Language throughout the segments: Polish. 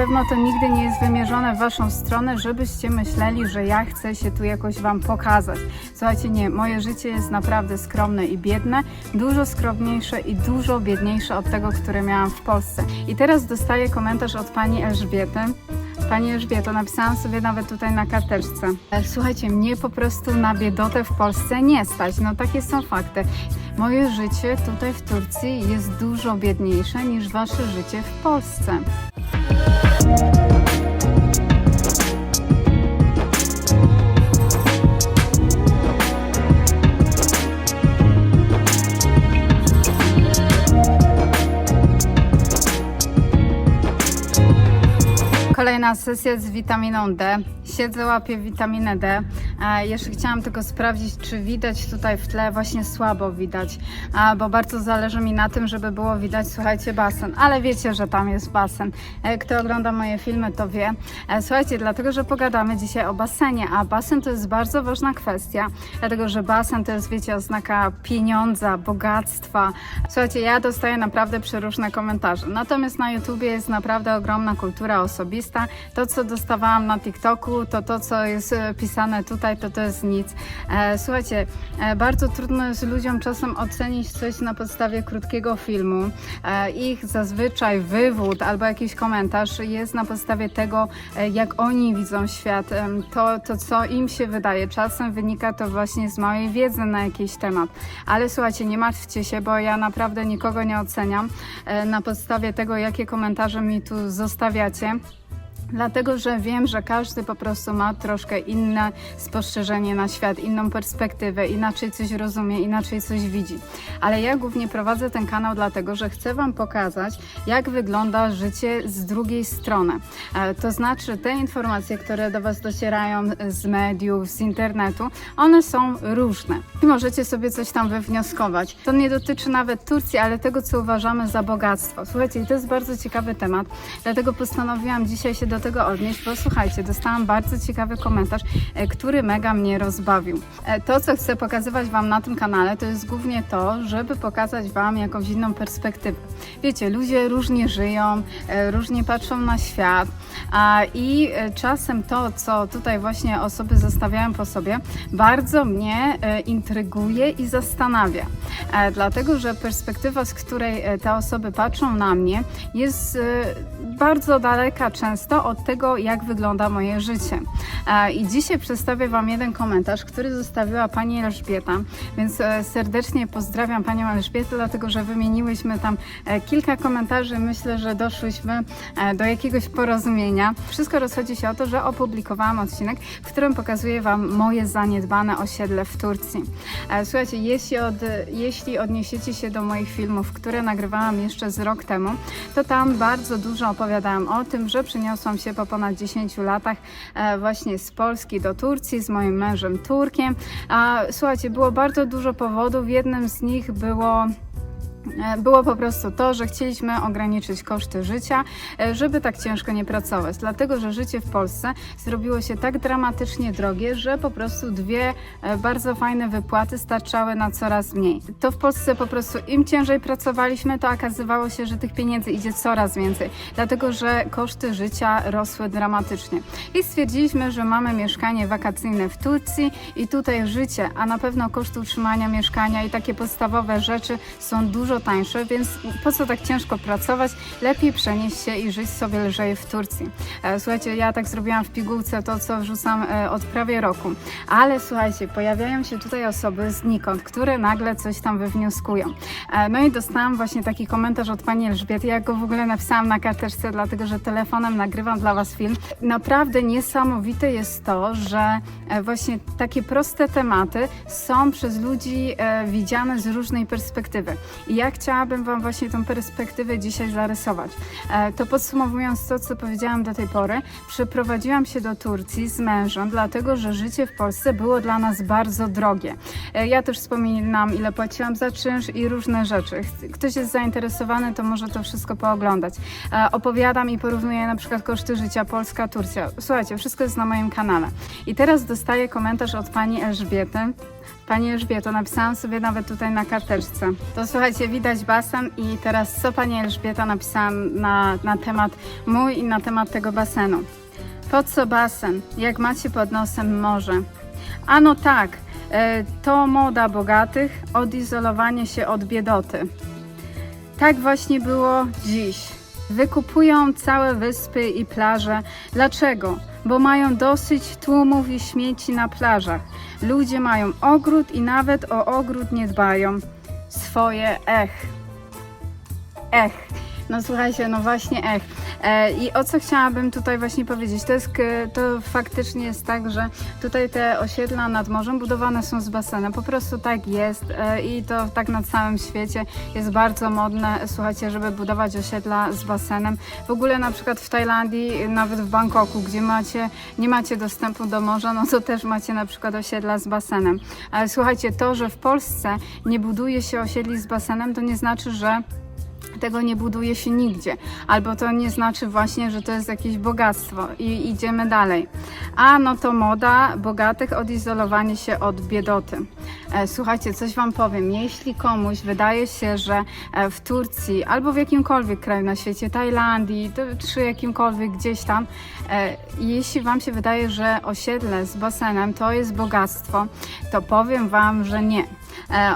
pewno to nigdy nie jest wymierzone w Waszą stronę, żebyście myśleli, że ja chcę się tu jakoś Wam pokazać. Słuchajcie, nie, moje życie jest naprawdę skromne i biedne, dużo skromniejsze i dużo biedniejsze od tego, które miałam w Polsce. I teraz dostaję komentarz od Pani Elżbiety. Pani Elżbieto, napisałam sobie nawet tutaj na karteczce. E, Słuchajcie, mnie po prostu na biedotę w Polsce nie stać. No takie są fakty. Moje życie tutaj w Turcji jest dużo biedniejsze niż wasze życie w Polsce. Kolejna sesja z witaminą D. Siedzę, łapię witaminę D. Jeszcze chciałam tylko sprawdzić, czy widać tutaj w tle, właśnie słabo widać, bo bardzo zależy mi na tym, żeby było widać, słuchajcie, basen. Ale wiecie, że tam jest basen. E, kto ogląda moje filmy, to wie. E, słuchajcie, dlatego, że pogadamy dzisiaj o basenie, a basen to jest bardzo ważna kwestia, dlatego, że basen to jest, wiecie, oznaka pieniądza, bogactwa. Słuchajcie, ja dostaję naprawdę przeróżne komentarze. Natomiast na YouTubie jest naprawdę ogromna kultura osobista. To, co dostawałam na TikToku, to to, co jest e, pisane tutaj, to to jest nic. E, słuchajcie, e, bardzo trudno jest ludziom czasem ocenić coś na podstawie krótkiego filmu. E, ich zazwyczaj wywód albo jakiś komentarz jest na podstawie tego, jak oni widzą świat, to, to co im się wydaje. Czasem wynika to właśnie z mojej wiedzy na jakiś temat. Ale słuchajcie, nie martwcie się, bo ja naprawdę nikogo nie oceniam na podstawie tego, jakie komentarze mi tu zostawiacie. Dlatego, że wiem, że każdy po prostu ma troszkę inne spostrzeżenie na świat, inną perspektywę, inaczej coś rozumie, inaczej coś widzi. Ale ja głównie prowadzę ten kanał dlatego, że chcę Wam pokazać, jak wygląda życie z drugiej strony. E, To znaczy, te informacje, które do Was docierają z mediów, z internetu, one są różne. I możecie sobie coś tam wywnioskować. To nie dotyczy nawet Turcji, ale tego, co uważamy za bogactwo. Słuchajcie, to jest bardzo ciekawy temat, dlatego postanowiłam dzisiaj się do tego odnieść, bo słuchajcie, dostałam bardzo ciekawy komentarz, e, który mega mnie rozbawił. E, To, co chcę pokazywać Wam na tym kanale, to jest głównie to, żeby pokazać Wam jakąś inną perspektywę. Wiecie, ludzie różnie żyją, e, różnie patrzą na świat i czasem to, co tutaj właśnie osoby zostawiają po sobie, bardzo mnie intryguje i zastanawia. Dlatego, że perspektywa, z której te osoby patrzą na mnie, jest bardzo daleka często od tego, jak wygląda moje życie. I dzisiaj przedstawię Wam jeden komentarz, który zostawiła Pani Elżbieta, więc e, serdecznie pozdrawiam Panią Elżbietę, dlatego że wymieniłyśmy tam e, kilka komentarzy. Myślę, że doszłyśmy e, do jakiegoś porozumienia. Wszystko rozchodzi się o to, że opublikowałam odcinek, w którym pokazuję Wam moje zaniedbane osiedle w Turcji. Słuchajcie, jeśli, od, jeśli odniesiecie się do moich filmów, które nagrywałam jeszcze z rok temu, to tam bardzo dużo opowiadałam o tym, że przeniosłam się po ponad 10 latach e, właśnie z Polski do Turcji z moim mężem Turkiem. A, Słuchajcie, było bardzo dużo powodów. Jednym z nich było było po prostu to, że chcieliśmy ograniczyć koszty życia, e, żeby tak ciężko nie pracować. Dlatego, że życie w Polsce zrobiło się tak dramatycznie drogie, że po prostu dwie e, bardzo fajne wypłaty starczały na coraz mniej. To w Polsce po prostu im ciężej pracowaliśmy, to okazywało się, że tych pieniędzy idzie coraz więcej, dlatego że koszty życia rosły dramatycznie. I stwierdziliśmy, że mamy mieszkanie wakacyjne w Turcji i tutaj życie, a na pewno koszty utrzymania mieszkania i takie podstawowe rzeczy są dużo tańsze, więc po co tak ciężko pracować? Lepiej przenieść się i żyć sobie lżej w Turcji. E, Słuchajcie, ja tak zrobiłam w pigułce to, co wrzucam e, od prawie roku. Ale słuchajcie, pojawiają się tutaj osoby znikąd, które nagle coś tam wywnioskują. E, No i dostałam właśnie taki komentarz od pani Elżbiety. Ja go w ogóle napisałam na karteczce, dlatego że telefonem nagrywam dla was film. Naprawdę niesamowite jest to, że właśnie takie proste tematy są przez ludzi widziane z różnej perspektywy. I ja chciałabym Wam właśnie tą perspektywę dzisiaj zarysować. E, To podsumowując to, co powiedziałam do tej pory, przeprowadziłam się do Turcji z mężem, dlatego że życie w Polsce było dla nas bardzo drogie. E, Ja też wspominam, ile płaciłam za czynsz i różne rzeczy. Ktoś jest zainteresowany, to może to wszystko pooglądać. E, Opowiadam i porównuję na przykład koszty życia Polska, Turcja. Słuchajcie, wszystko jest na moim kanale. I teraz dostaję komentarz od pani Elżbiety. Pani Elżbieto, napisałam sobie nawet tutaj na karteczce. To słuchajcie, widać basen i teraz co Pani Elżbieta napisałam na, na temat mój i na temat tego basenu. Po co basen, jak macie pod nosem morze? Ano tak, e, to moda bogatych, odizolowanie się od biedoty. Tak właśnie było dziś. Wykupują całe wyspy i plaże. Dlaczego? Bo mają dosyć tłumów i śmieci na plażach. Ludzie mają ogród i nawet o ogród nie dbają. Swoje ech. Ech. No słuchajcie, no właśnie ech. E, I o co chciałabym tutaj właśnie powiedzieć? To, jest, k- to faktycznie jest tak, że tutaj te osiedla nad morzem budowane są z basenem. Po prostu tak jest e, i to tak na całym świecie jest bardzo modne, słuchajcie, żeby budować osiedla z basenem. W ogóle na przykład w Tajlandii, nawet w Bangkoku, gdzie macie, nie macie dostępu do morza, no to też macie na przykład osiedla z basenem. Ale słuchajcie, to, że w Polsce nie buduje się osiedli z basenem, to nie znaczy, że tego nie buduje się nigdzie. Albo to nie znaczy właśnie, że to jest jakieś bogactwo i idziemy dalej. A no to moda bogatych, odizolowanie się od biedoty. E, Słuchajcie, coś Wam powiem. Jeśli komuś wydaje się, że e, w Turcji albo w jakimkolwiek kraju na świecie, Tajlandii, czy jakimkolwiek gdzieś tam, e, jeśli Wam się wydaje, że osiedle z basenem to jest bogactwo, to powiem Wam, że nie.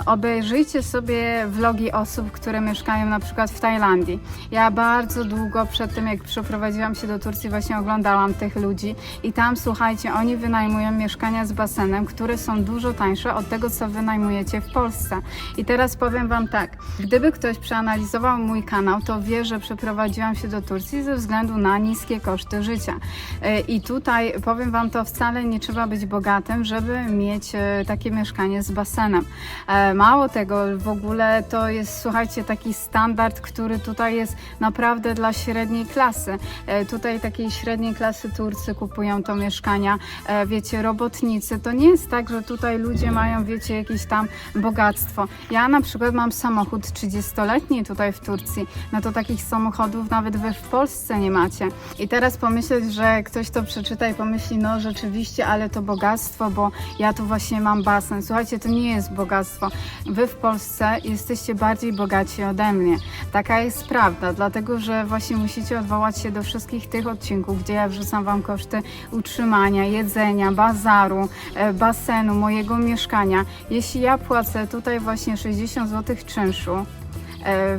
Obejrzyjcie sobie vlogi osób, które mieszkają na przykład w Tajlandii. Ja bardzo długo przed tym, jak przeprowadziłam się do Turcji, właśnie oglądałam tych ludzi i tam, słuchajcie, oni wynajmują mieszkania z basenem, które są dużo tańsze od tego, co wynajmujecie w Polsce. I teraz powiem Wam tak, gdyby ktoś przeanalizował mój kanał, to wie, że przeprowadziłam się do Turcji ze względu na niskie koszty życia. E, I tutaj powiem Wam, to wcale nie trzeba być bogatym, żeby mieć e, takie mieszkanie z basenem. E, Mało tego, w ogóle to jest, słuchajcie, taki standard, który tutaj jest naprawdę dla średniej klasy. Tutaj takiej średniej klasy Turcy kupują to mieszkania, wiecie, robotnicy. To nie jest tak, że tutaj ludzie mają, wiecie, jakieś tam bogactwo. Ja na przykład mam samochód 30-letni tutaj w Turcji. No to takich samochodów nawet wy w Polsce nie macie. I teraz pomyśleć, że ktoś to przeczyta i pomyśli, no rzeczywiście, ale to bogactwo, bo ja tu właśnie mam basen. Słuchajcie, to nie jest bogactwo. Wy w Polsce jesteście bardziej bogaci ode mnie. Taka jest prawda, dlatego że właśnie musicie odwołać się do wszystkich tych odcinków, gdzie ja wrzucam Wam koszty utrzymania, jedzenia, bazaru, e, basenu, mojego mieszkania. Jeśli ja płacę tutaj właśnie 60 zł czynszu,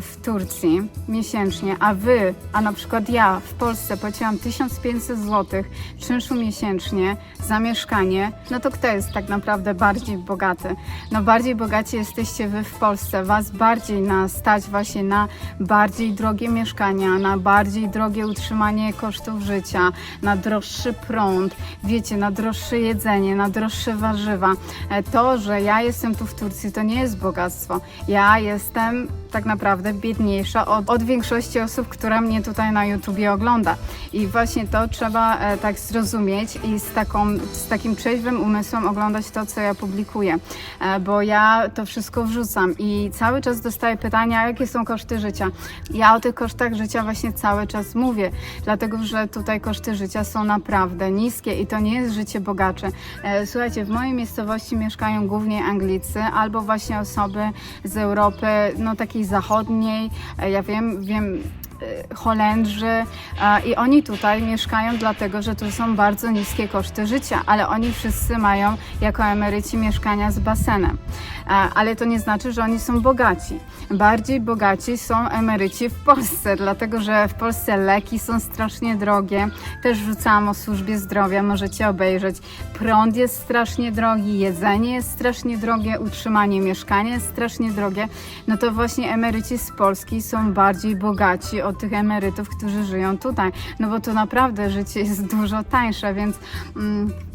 w Turcji miesięcznie, a wy, a na przykład ja w Polsce płaciłam 1500 zł czynszu miesięcznie za mieszkanie, no to kto jest tak naprawdę bardziej bogaty? No bardziej bogaci jesteście wy w Polsce, was bardziej na stać właśnie na bardziej drogie mieszkania, na bardziej drogie utrzymanie kosztów życia, na droższy prąd, wiecie, na droższe jedzenie, na droższe warzywa. E, To, że ja jestem tu w Turcji, to nie jest bogactwo. Ja jestem tak naprawdę biedniejsza od, od większości osób, która mnie tutaj na YouTubie ogląda. I właśnie to trzeba e, tak zrozumieć i z, taką, z takim trzeźwym umysłem oglądać to, co ja publikuję, e, bo ja to wszystko wrzucam i cały czas dostaję pytania, jakie są koszty życia. Ja o tych kosztach życia właśnie cały czas mówię, dlatego że tutaj koszty życia są naprawdę niskie i to nie jest życie bogacze. E, Słuchajcie, w mojej miejscowości mieszkają głównie Anglicy albo właśnie osoby z Europy, no takiej zachodniej, e, ja wiem, wiem e, Holendrzy i oni tutaj mieszkają dlatego, że tu są bardzo niskie koszty życia, ale oni wszyscy mają jako emeryci mieszkania z basenem. Ale to nie znaczy, że oni są bogaci. Bardziej bogaci są emeryci w Polsce, dlatego że w Polsce leki są strasznie drogie. Też rzucałam o służbie zdrowia, możecie obejrzeć. Prąd jest strasznie drogi, jedzenie jest strasznie drogie, utrzymanie mieszkania jest strasznie drogie. No to właśnie emeryci z Polski są bardziej bogaci od tych emerytów, którzy żyją tutaj. No bo to naprawdę życie jest dużo tańsze, więc. Mm,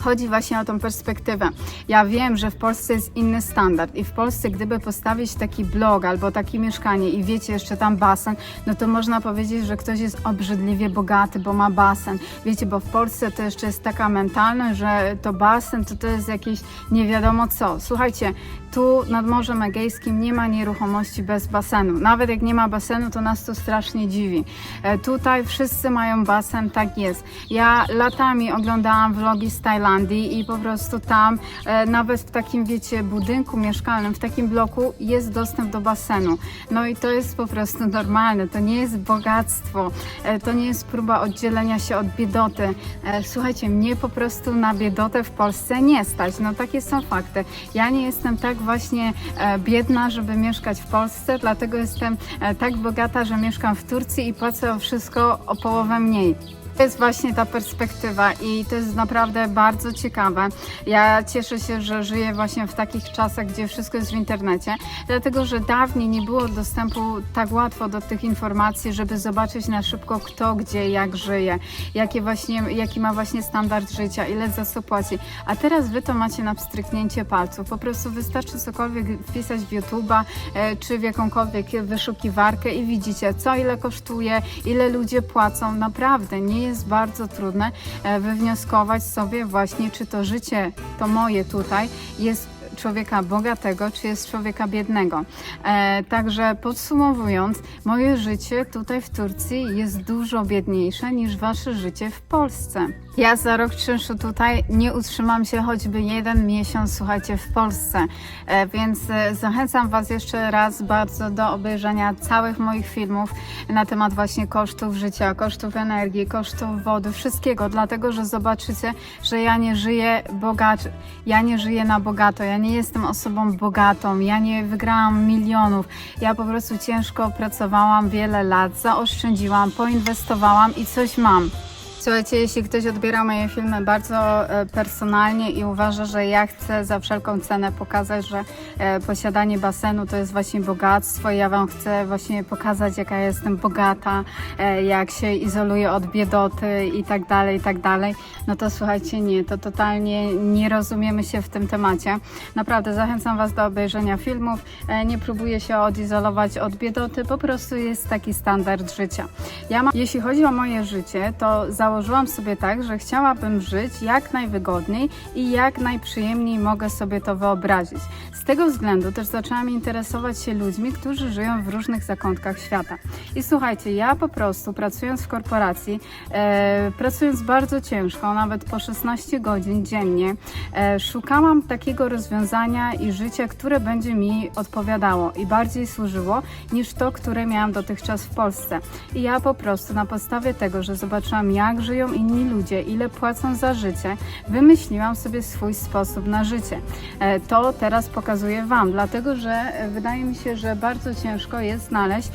Chodzi właśnie o tą perspektywę. Ja wiem, że w Polsce jest inny standard i w Polsce gdyby postawić taki blog albo takie mieszkanie i wiecie, jeszcze tam basen, no to można powiedzieć, że ktoś jest obrzydliwie bogaty, bo ma basen. Wiecie, bo w Polsce to jeszcze jest taka mentalność, że to basen to to jest jakieś nie wiadomo co. Słuchajcie, tu nad Morzem Egejskim nie ma nieruchomości bez basenu. Nawet jak nie ma basenu, to nas to strasznie dziwi. E, Tutaj wszyscy mają basen, tak jest. Ja latami oglądałam vlogi z Tajlandii, I po prostu tam e, nawet w takim, wiecie, budynku mieszkalnym, w takim bloku jest dostęp do basenu. No i to jest po prostu normalne, to nie jest bogactwo, e, to nie jest próba oddzielenia się od biedoty. E, Słuchajcie, mnie po prostu na biedotę w Polsce nie stać, no takie są fakty. Ja nie jestem tak właśnie e, biedna, żeby mieszkać w Polsce, dlatego jestem e, tak bogata, że mieszkam w Turcji i płacę o wszystko o połowę mniej. To jest właśnie ta perspektywa i to jest naprawdę bardzo ciekawe. Ja cieszę się, że żyję właśnie w takich czasach, gdzie wszystko jest w internecie, dlatego że dawniej nie było dostępu tak łatwo do tych informacji, żeby zobaczyć na szybko kto, gdzie, jak żyje, jakie właśnie, jaki ma właśnie standard życia, ile za co płaci. A teraz wy to macie na pstryknięcie palców. Po prostu wystarczy cokolwiek wpisać w YouTube'a e, czy w jakąkolwiek wyszukiwarkę i widzicie, co ile kosztuje, ile ludzie płacą. Naprawdę nie jest bardzo trudne e, wywnioskować sobie właśnie, czy to życie, to moje tutaj, jest człowieka bogatego, czy jest człowieka biednego. E, także podsumowując, moje życie tutaj w Turcji jest dużo biedniejsze niż wasze życie w Polsce. Ja za rok czynszu tutaj nie utrzymam się choćby jeden miesiąc, słuchajcie, w Polsce. E, więc e, zachęcam Was jeszcze raz bardzo do obejrzenia całych moich filmów na temat właśnie kosztów życia, kosztów energii, kosztów wody, wszystkiego, dlatego że zobaczycie, że ja nie żyję bogacz, ja nie żyję na bogato, ja nie jestem osobą bogatą, ja nie wygrałam milionów, ja po prostu ciężko pracowałam wiele lat, zaoszczędziłam, poinwestowałam i coś mam. Słuchajcie, jeśli ktoś odbiera moje filmy bardzo e, personalnie i uważa, że ja chcę za wszelką cenę pokazać, że e, posiadanie basenu to jest właśnie bogactwo, ja Wam chcę właśnie pokazać, jaka ja jestem bogata, e, jak się izoluję od biedoty i tak dalej, i tak dalej, no to słuchajcie, nie, to totalnie nie rozumiemy się w tym temacie. Naprawdę zachęcam Was do obejrzenia filmów, nie próbuję się odizolować od biedoty, po prostu jest taki standard życia. Ja jeśli chodzi o moje życie, to założyłam sobie tak, że chciałabym żyć jak najwygodniej i jak najprzyjemniej mogę sobie to wyobrazić. Z tego względu też zaczęłam interesować się ludźmi, którzy żyją w różnych zakątkach świata. I słuchajcie, ja po prostu pracując w korporacji, e, pracując bardzo ciężko, nawet po 16 godzin dziennie, e, szukałam takiego rozwiązania i życia, które będzie mi odpowiadało i bardziej służyło niż to, które miałam dotychczas w Polsce. I ja po prostu na podstawie tego, że zobaczyłam, jak żyją inni ludzie, ile płacą za życie, wymyśliłam sobie swój sposób na życie. E, To teraz pokazuję Wam, dlatego że e, wydaje mi się, że bardzo ciężko jest znaleźć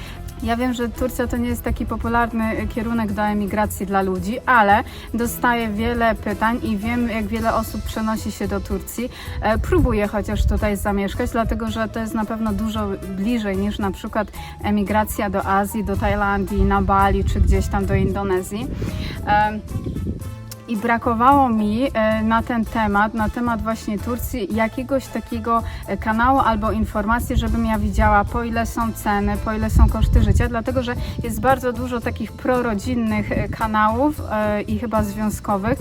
ja wiem, że Turcja to nie jest taki popularny kierunek do emigracji dla ludzi, ale dostaję wiele pytań i wiem, jak wiele osób przenosi się do Turcji. E, próbuję chociaż tutaj zamieszkać, dlatego że to jest na pewno dużo bliżej niż na przykład emigracja do Azji, do Tajlandii, na Bali czy gdzieś tam do Indonezji. I brakowało mi e, na ten temat, na temat właśnie Turcji, jakiegoś takiego e, kanału albo informacji, żebym ja widziała, po ile są ceny, po ile są koszty życia, dlatego że jest bardzo dużo takich prorodzinnych e, kanałów i chyba związkowych,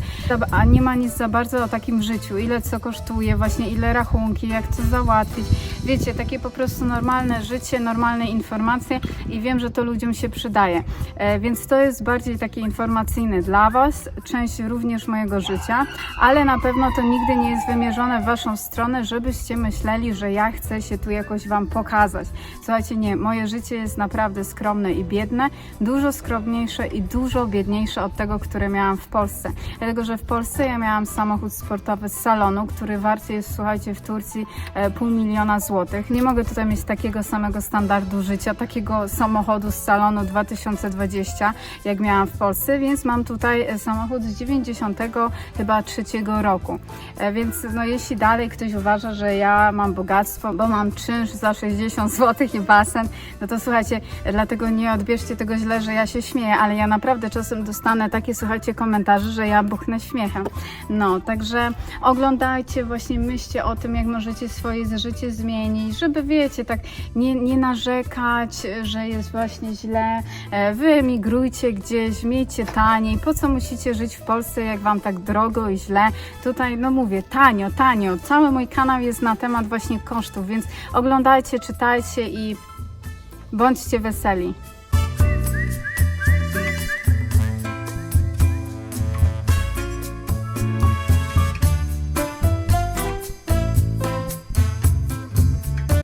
a nie ma nic za bardzo o takim życiu, ile co kosztuje, właśnie ile rachunki, jak co załatwić. Wiecie, takie po prostu normalne życie, normalne informacje i wiem, że to ludziom się przydaje. Więc to jest bardziej takie informacyjne dla Was, część również mojego życia, ale na pewno to nigdy nie jest wymierzone w Waszą stronę, żebyście myśleli, że ja chcę się tu jakoś Wam pokazać. Słuchajcie, nie, moje życie jest naprawdę skromne i biedne, dużo skromniejsze i dużo biedniejsze od tego, które miałam w Polsce. Dlatego, że w Polsce ja miałam samochód sportowy z salonu, który warty jest, słuchajcie, w Turcji e, pół miliona złotych. Nie mogę tutaj mieć takiego samego standardu życia, takiego samochodu z salonu 2020, jak miałam w Polsce, więc mam tutaj e, samochód z 90 chyba trzeciego roku. E, Więc no, jeśli dalej ktoś uważa, że ja mam bogactwo, bo mam czynsz za 60 zł i basen, no to słuchajcie, dlatego nie odbierzcie tego źle, że ja się śmieję, ale ja naprawdę czasem dostanę takie, słuchajcie, komentarze, że ja buchnę śmiechem. No, także oglądajcie, właśnie myślcie o tym, jak możecie swoje życie zmienić, żeby wiecie, tak nie, nie narzekać, że jest właśnie źle. E, Wy emigrujcie gdzieś, miejcie taniej. Po co musicie żyć w Polsce, jak wam tak drogo i źle? Tutaj, no mówię, tanio, tanio. Cały mój kanał jest na temat właśnie kosztów, więc oglądajcie, czytajcie i bądźcie weseli.